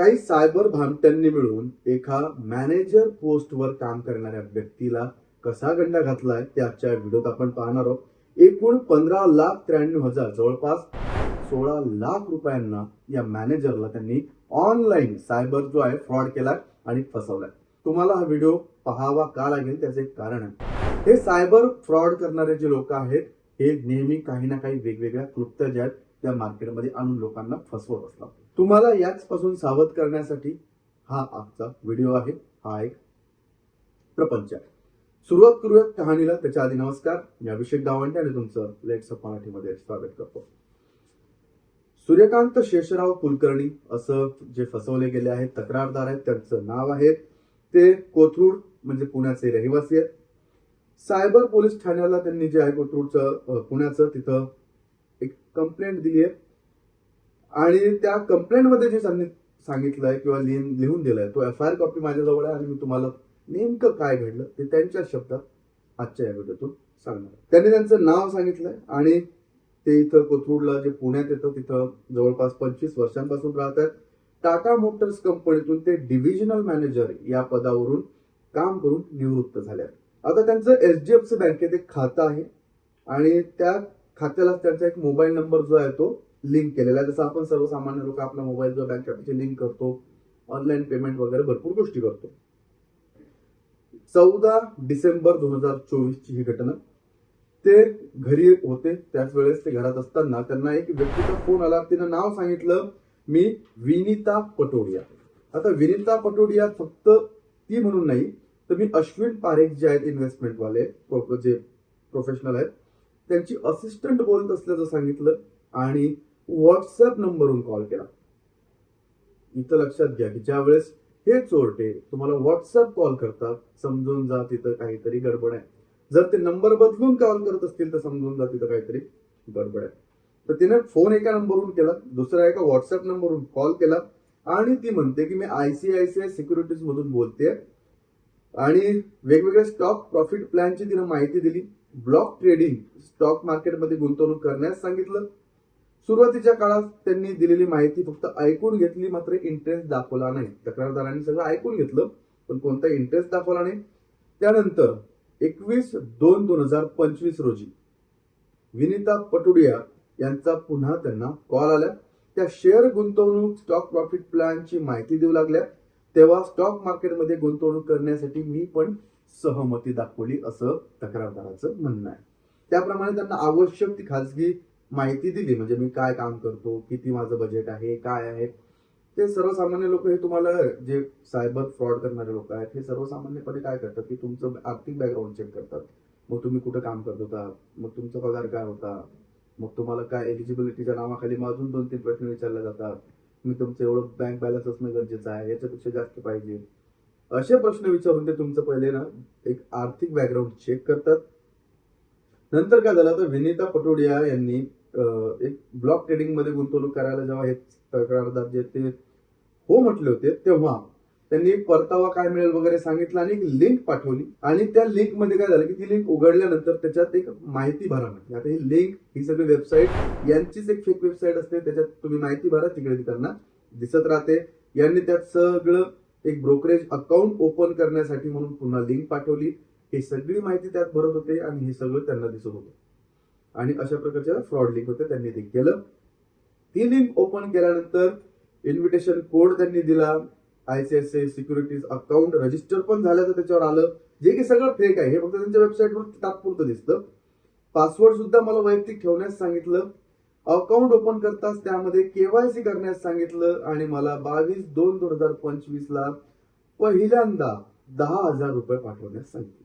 काही सायबर भामट्यांनी मिळून एका मॅनेजर पोस्टवर काम करणाऱ्या व्यक्तीला कसा गंडा घातलाय ते आजच्या व्हिडिओत आपण पाहणार आहोत. एकूण पंधरा लाख त्र्याण्णव हजार जवळपास सोळा लाख रुपयांना या मॅनेजरला त्यांनी ऑनलाईन सायबर जो आहे फ्रॉड केला आणि फसवलाय. तुम्हाला हा व्हिडिओ पाहावा का लागेल त्याचे एक कारण आहे. हे सायबर फ्रॉड करणारे जे लोक आहेत हे नेहमी काही ना काही वेगवेगळ्या क्लुप्त्या ज्या आहेत त्या मार्केटमध्ये आणून लोकांना फसवत असतात तुम्हाला याच पासून सावध करण्यासाठी हा आजचा व्हिडिओ आहे. हा एक प्रपंच आहे. सुरुवात करूयात कहाणीला. त्याच्या आधी नमस्कार. मी अभिषेक दावंडे आणि तुमचं लेट्स अप मराठीमध्ये स्वागत करतो. सूर्यकांत शेषराव कुलकर्णी असं जे फसवले गेले आहेत तक्रारदार आहेत त्यांचं नाव आहे ते कोथरूड म्हणजे पुण्याचे रहिवासी आहेत. सायबर पोलीस ठाण्याला त्यांनी जे आहे कोथरूडचं पुण्याचं तिथं एक कंप्लेंट दिली आहे आणि त्या कंप्लेंटमध्ये जे सांगितलंय किंवा लिहून लिहून दिलंय तो एफ आय आर कॉपी माझ्याजवळ आहे आणि मी तुम्हाला नेमकं काय घडलं ते त्यांच्या शब्दात आजच्या या व्हिडिओतून सांगणार त्यांनी त्यांचं नाव सांगितलंय आणि ते इथं कोथरूडला जे पुण्यात येतं तिथं जवळपास पंचवीस वर्षांपासून राहत आहेत टाटा मोटर्स कंपनीतून ते डिव्हिजनल मॅनेजर या पदावरून काम करून निवृत्त झाले आहेत आता त्यांचं एच डी एफ सी बँकेत एक खातं आहे आणि त्या खात्याला त्यांचा एक मोबाईल नंबर जो आहे तो लिंक केलेला आहे. जसं आपण सर्वसामान्य लोक आपला मोबाईल जो बँक खात्याची लिंक करतो ऑनलाईन पेमेंट वगैरे भरपूर गोष्टी करतो. चौदा डिसेंबर दोन हजार चोवीसची ही घटना. ते घरी होते त्याच वेळेस ते घरात असताना त्यांना एक व्यक्तीचा फोन आला. तिनं नाव सांगितलं मी विनिता पटोडिया. आता विनिता पटोडिया फक्त ती म्हणून नाही तर मी अश्विन पारेख जे आहेत इन्व्हेस्टमेंटवाले प्रो- जे प्रोफेशनल आहेत त्यांची असिस्टंट बोलत असल्याचं सांगितलं आणि व्हॉट्सअप नंबरवरून कॉल केला. इथं लक्षात घ्या की ज्या वेळेस हे चोरटे तुम्हाला व्हॉट्सअप कॉल करतात समजून जा तिथं काहीतरी गडबड आहे. जर ते नंबर बदलून कॉल करत असतील तर समजून जा तिथं काहीतरी गडबड आहे. तर तिने फोन एका नंबरवरून केला दुसऱ्या एका व्हॉट्सअप नंबरवरून कॉल केला आणि ती म्हणते की मी आयसीआयसीआय सिक्युरिटीज मधून बोलते आणि वेगवेगळ्या स्टॉक प्रॉफिट प्लॅनची तिने माहिती दिली. ब्लॉक ट्रेडिंग स्टॉक मार्केटमध्ये गुंतवणूक करण्यास सांगितलं. सुरुवातीच्या काळात त्यांनी दिलेली माहिती फक्त ऐकून घेतली मात्र इंटरेस्ट दाखवला नाही. तक्रारदारांनी सगळं ऐकून घेतलं पण कोणता इंटरेस्ट दाखवला नाही. त्यानंतर एकवीस दोन दोन हजार पंचवीस रोजी विनिता पटुडिया यांचा पुन्हा त्यांना कॉल आला. त्या शेअर गुंतवणूक स्टॉक प्रॉफिट प्लॅनची माहिती देऊ लागल्या. तेव्हा स्टॉक मार्केटमध्ये गुंतवणूक करण्यासाठी मी पण सहमती दाखवली असं तक्रारदाराचं म्हणणं आहे. त्याप्रमाणे त्यांना आवश्यक ती खाजगी माहिती दिली. म्हणजे मी काय काम करतो किती माझं बजेट आहे काय आहे? ते सर्वसामान्य लोक हे तुम्हाला जे सायबर फ्रॉड करणारे लोक आहेत हे सर्वसामान्यपणे काय करतात? की तुमचं आर्थिक बॅकग्राऊंड चेक करतात. मग तुम्ही कुठं काम करत होता? मग तुमचा पगार काय होता? मग तुम्हाला काय एलिजिबिलिटीच्या नावाखाली मग अजून दोन तीन प्रश्न विचारले जातात. मी तुमचं एवढं बँक बॅलन्स असणं गरजेचं आहे याच्यापेक्षा जास्त पाहिजे. असे प्रश्न विचारून ते तुमचं पहिले ना एक आर्थिक बॅकग्राऊंड चेक करतात. नंतर काय झालं तर विनीता पटोडिया यांनी एक ब्लॉक ट्रेडिंगमध्ये गुंतवणूक करायला जेव्हा हे तक्रारदार जे ते हो म्हटले होते तेव्हा त्यांनी एक परतावा काय मिळेल वगैरे सांगितलं आणि एक लिंक पाठवली. आणि त्या लिंकमध्ये काय झालं की ती लिंक उघडल्यानंतर त्याच्यात एक माहिती भरा म्हणजे आता ही लिंक ही सगळी वेबसाईट यांचीच एक फेक वेबसाईट असते. त्याच्यात तुम्ही माहिती भरा तिकडे त्यांना दिसत राहते. यांनी त्यात सगळं एक ब्रोकरेज अकाउंट ओपन करण्यासाठी म्हणून पुन्हा लिंक पाठवली. ही सगळी माहिती त्यात भरत होते आणि हे सगळं त्यांना दिसत होतं. आणि अशा प्रकारच्या फ्रॉड लिंक होते त्यांनी ते केलं. ती लिंक ओपन केल्यानंतर इन्व्हिटेशन कोड त्यांनी दिला. आयसीआयसीआय सिक्युरिटीज अकाउंट रजिस्टर पण झाल्याचं त्याच्यावर आलं. जे की सगळं फेक आहे. हे फक्त त्यांच्या वेबसाईटवर तात्पुरतं दिसतं. पासवर्ड सुद्धा मला वैयक्तिक ठेवण्यास सांगितलं. अकाउंट ओपन करताच त्यामध्ये केवायसी करण्यास सांगितलं आणि मला बावीस दोन दोन हजार पंचवीस ला पहिल्यांदा दहा हजार रुपये पाठवण्यास सांगितले.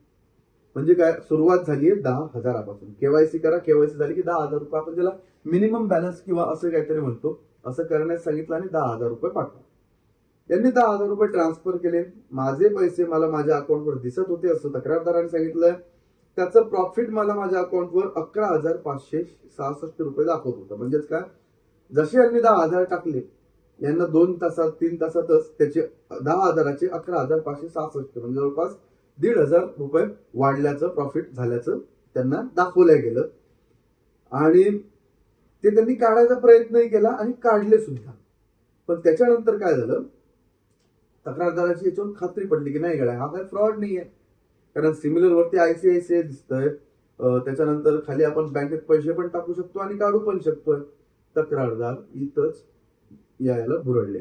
म्हणजे काय? सुरुवात झाली आहे दहा हजारापासून. केवायसी करा केवायसी झाली की दहा हजार रुपये आपण त्याला मिनिमम बॅलन्स किंवा असं काहीतरी म्हणतो असं करण्यास सांगितलं आणि दहा हजार रुपये पाठवा यांनी दहा हजार रुपये ट्रान्सफर केले. माझे पैसे मला माझ्या अकाउंटवर दिसत होते असं तक्रारदाराने सांगितलं. त्याचं प्रॉफिट मला माझ्या अकाउंटवर अकरा हजार पाचशे सहासष्ट रुपये दाखवत होतं. म्हणजेच काय? जसे यांनी दहा हजार टाकले यांना दोन तासात तीन तासातच त्याचे दहा हजाराचे अकरा हजार पाचशे सहासष्ट म्हणजे जवळपास दीड हजार रुपये वाढल्याचं प्रॉफिट झाल्याचं त्यांना दाखवलं गेलं. आणि ते त्यांनी काढायचा प्रयत्नही केला आणि काढले सुद्धा. पण त्याच्यानंतर काय झालं? तक्रारदाराची याच्यावर खात्री पडली की नाही गड्या हा काय फ्रॉड नाहीये. कारण सिमिलर वरती आयसीआयसीआय दिसतंय. त्याच्यानंतर खाली आपण बँकेत पैसे पण टाकू शकतो आणि काढू पण शकतोय. तक्रारदार इथंच यायला भुरडले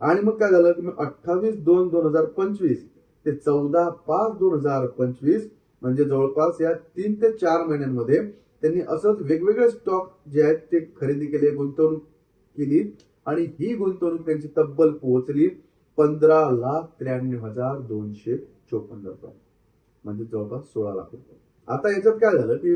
आणि मग काय झालं की मग अठ्ठावीस दोन दोन हजार पंचवीस ते चौदा पाच दोन हजार पंचवीस म्हणजे जवळपास या तीन ते चार महिन्यांमध्ये त्यांनी असंच वेगवेगळे स्टॉक जे आहेत ते खरेदी केले गुंतवणूक केली आणि ही गुंतवणूक त्यांची तब्बल पोहोचली पंधरा लाख त्र्याण्णव हजार दोनशे चोपन्न रुपये. म्हणजे जवळपास सोळा लाख रुपये. आता याच्यात काय झालं की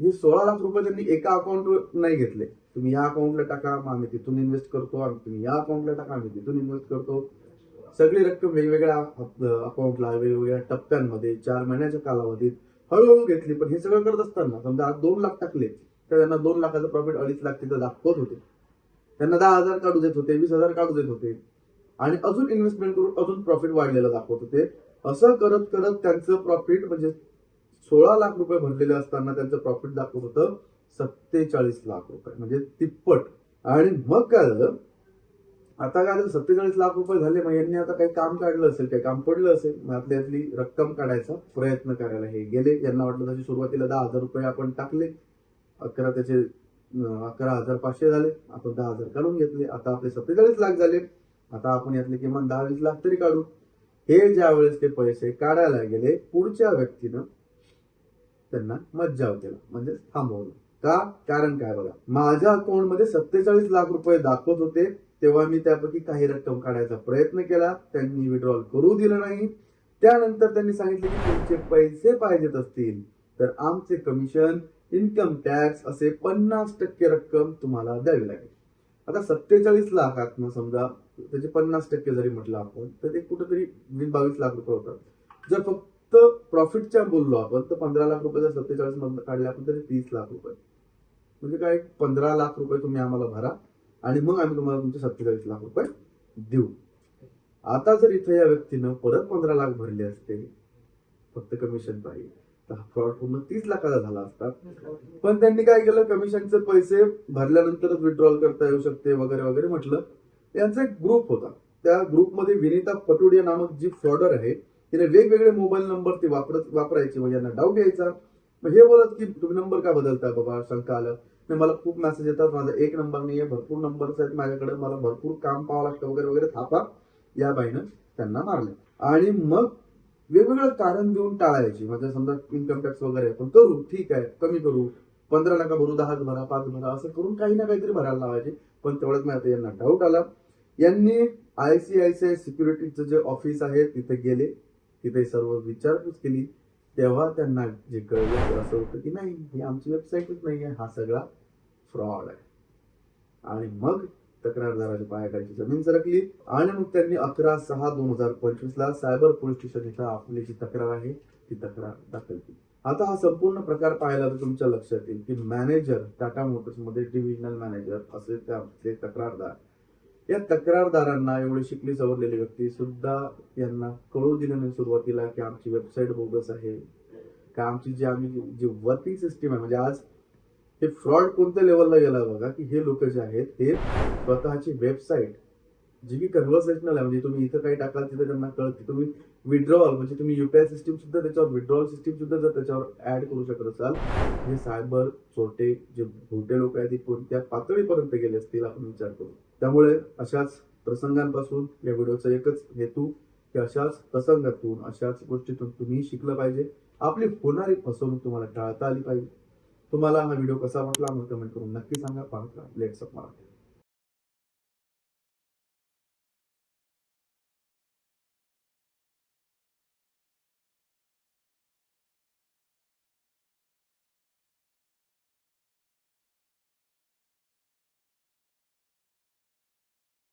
हे सोळा लाख रुपये त्यांनी एका अकाउंटवर नाही घेतले. तुम्ही या अकाउंटला टाका मग आम्ही तिथून इन्व्हेस्ट करतो. आणि तुम्ही या अकाउंटला टाका आम्ही तिथून इन्व्हेस्ट करतो. सगळी रक्कम वेगवेगळ्या अकाउंटला वेगवेगळ्या टप्प्यांमध्ये चार महिन्याच्या कालावधीत हळूहळू घेतली. पण हे सगळं करत असताना समजा आज दोन लाख टाकले तर त्यांना दोन लाखाचं प्रॉफिट अडीच लाख तिथं दाखवत होते. त्यांना दहा हजार काढू देत होते वीस हजार काढू देत होते. आणि अजून इन्व्हेस्टमेंट करून अजून प्रॉफिट वाढलेलं दाखवत होते. असं करत करत त्यांचं प्रॉफिट म्हणजे सोळा लाख रुपये भरलेले असताना त्यांचं प्रॉफिट दाखवत होतं सत्तेचाळीस लाख रुपये. म्हणजे तिप्पट. आणि मग काय झालं? आता काय झालं? सत्तेचाळीस लाख रुपये झाले. मग यांनी आता काही काम काढलं असेल काही काम पडलं असेल मग आपल्यातली रक्कम काढायचा प्रयत्न करायला हे गेले. यांना वाटलं तशी सुरुवातीला दहा हजार रुपये आपण टाकले. अकरा त्याचे अकरा हजार पाचशे झाले. आपण दहा हजार काढून घेतले. आता आपले सत्तेचाळीस लाख झाले. आता आपण यातले किमान दहा वीस लाख तरी काढू. हे ज्या वेळेस ते पैसे काढायला गेले पुढच्या व्यक्तीनं त्यांना मज्जाव केला म्हणजे थांबवलं. का? कारण काय बघा माझ्या अकाउंटमध्ये सत्तेचाळीस लाख रुपये दाखवत होते तेव्हा मी त्यापैकी काही रक्कम काढायचा प्रयत्न केला त्यांनी विड्रॉल करू दिलं नाही. त्यानंतर त्यांनी सांगितले की तुमचे पैसे पाहिजेत असतील तर आमचे कमिशन इन्कम टॅक्स असे पन्नास टक्के रक्कम तुम्हाला द्यावी लागेल. आता सत्तेचाळीस लाखात समजा त्याचे पन्नास टक्के जरी म्हटलं आपण तर ते कुठेतरी वीस बावीस लाख रुपये होतात. जर फक्त प्रॉफिटच्या बोललो आपण तर पंधरा लाख रुपये जर सत्तेचाळीस मधनं काढले आपण तरी तीस लाख रुपये. म्हणजे काय पंधरा लाख रुपये तुम्ही आम्हाला भरा आणि मग आम्ही तुम्हाला तुमचे सत्तेचाळीस लाख रुपये देऊ. आता जर इथं या व्यक्तीनं परत पंधरा लाख भरले असते फक्त कमिशन पाहिजे तर हा फ्रॉड पूर्ण तीस लाखाचा झाला असता. पण त्यांनी काय केलं कमिशनचे पैसे भरल्यानंतरच विड्रॉल करता येऊ शकते वगैरे वगैरे म्हटलं. यांचा एक ग्रुप होता. त्या ग्रुपमध्ये विनिता पटुडिया नामक जी फ्रॉडर आहे तिने वेगवेगळे मोबाईल नंबर ते वापरत वापरायचे. मग यांना डाऊट यायचा. मग हे बोलत की तुम्ही नंबर का बदलताय बाबा? शंका आलं. नाही मला खूप मेसेज येतात. माझा एक नंबर नाही आहे भरपूर नंबर्स आहेत माझ्याकडे. मला भरपूर काम पाहावं लागतं वगैरे वगैरे. थापा. या बाईनं त्यांना मारले. आणि मग वेगवेगळं कारण देऊन टाळायची. म्हणजे समजा इन्कम टॅक्स वगैरे आपण करू ठीक आहे कमी करू. पंधरा नका भरू दहाच भरा पाच भरा असं करून काही ना काहीतरी भरायला लावायचे. पण तेवढंच माहिती आता यांना डाऊट आला. यांनी I C I C I सिक्युरिटीचं जे ऑफिस आहे तिथे गेले. तिथे सर्व विचारपूस केली. तेव्हा त्यांना जे कळलं ते असं होतं की नाही ही आमची वेबसाईटच नाही आहे हा सगळा फ्रॉड आहे. आणि मग तक्रारदाराच्या पायाखालची जमीन सरकली. आणि मग त्यांनी अकरा सहा दोन हजार पंचवीस ला सायबर पोलीस स्टेशन इथं आपली जी तक्रार आहे ती तक्रार दाखल केली. आता हा संपूर्ण प्रकार पाहिला तर तुमच्या लक्षात येईल की मॅनेजर टाटा मोटर्समध्ये डिव्हिजनल मॅनेजर असे त्याचे तक्रारदार या तक्रारदारांना एवढी शिकली सवरलेली व्यक्ती सुद्धा यांना कळू दिलं सुरुवातीला की आमची वेबसाईट बोगस आहे. का आमची जी आम्ही जी वर्किंग सिस्टीम आहे म्हणजे आज हे फ्रॉड कोणत्या लेवलला गेला बघा की हे लोक जे आहेत ते स्वतःची वेबसाईट जी की कन्व्हर्सेशनल आहे म्हणजे तुम्ही इथं काही टाकाल तिथे त्यांना कळते तुम्ही विड्रॉल म्हणजे तुम्ही युपीआय सिस्टीम सुद्धा त्याच्यावर विड्रॉल सिस्टीम सुद्धा जर त्याच्यावर ऍड करू शकत असाल हे सायबर चोरटे जे भोटे लोक आहेत ते कोणत्या पातळीपर्यंत गेले असतील आपण विचार करू. त्यामुळे अशाच प्रसंगांपासून या व्हिडिओचा एकच हेतू की अशाच प्रसंगातून अशाच गोष्टीतून तुम्ही शिकलं पाहिजे. आपली होणारी फसवणूक तुम्हाला टाळता आली पाहिजे. तुम्हाला हा व्हिडिओ कसा वाटला मला कमेंट करून नक्की सांगा. पाहत राहा लेट्स अप मराठी